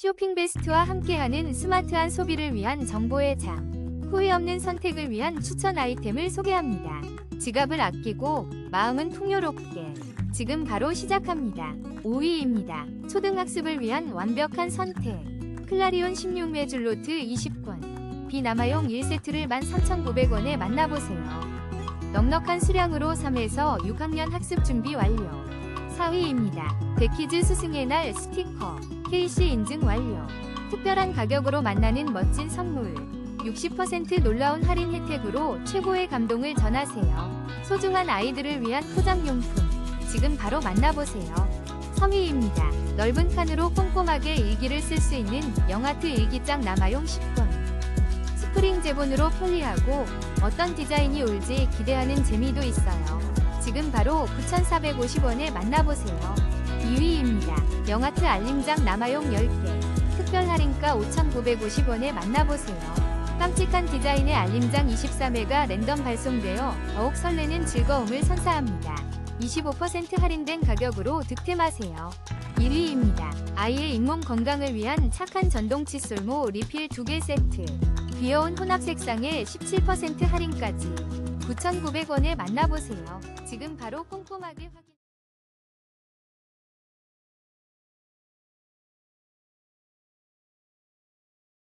쇼핑 베스트와 함께하는 스마트한 소비를 위한 정보의 장. 후회 없는 선택을 위한 추천 아이템을 소개합니다. 지갑을 아끼고 마음은 풍요롭게. 지금 바로 시작합니다. 5위입니다. 초등학습을 위한 완벽한 선택. 클라리온 16매줄 노트 20권. 비남아용 1세트를 13,900원에 만나보세요. 넉넉한 수량으로 3에서 6학년 학습 준비 완료. 4위입니다. 데키즈 스승의 날 스티커. KC 인증 완료. 특별한 가격으로 만나는 멋진 선물. 60% 놀라운 할인 혜택으로 최고의 감동을 전하세요. 소중한 아이들을 위한 포장용품. 지금 바로 만나보세요. 3위입니다. 넓은 칸으로 꼼꼼하게 일기를 쓸 수 있는 영아트 일기장 남아용 10권. 스프링 제본으로 편리하고 어떤 디자인이 올지 기대하는 재미도 있어요. 지금 바로 9,450원에 만나보세요. 2위입니다. 영아트 알림장 남아용 10개. 특별 할인가 5,950원에 만나보세요. 깜찍한 디자인의 알림장 23회가 랜덤 발송되어 더욱 설레는 즐거움을 선사합니다. 25% 할인된 가격으로 득템하세요. 1위입니다. 아이의 잇몸 건강을 위한 착한 전동 칫솔모 리필 2개 세트. 귀여운 혼합 색상에 17% 할인까지 9,900원에 만나보세요. 지금 바로 꼼꼼하게 확인.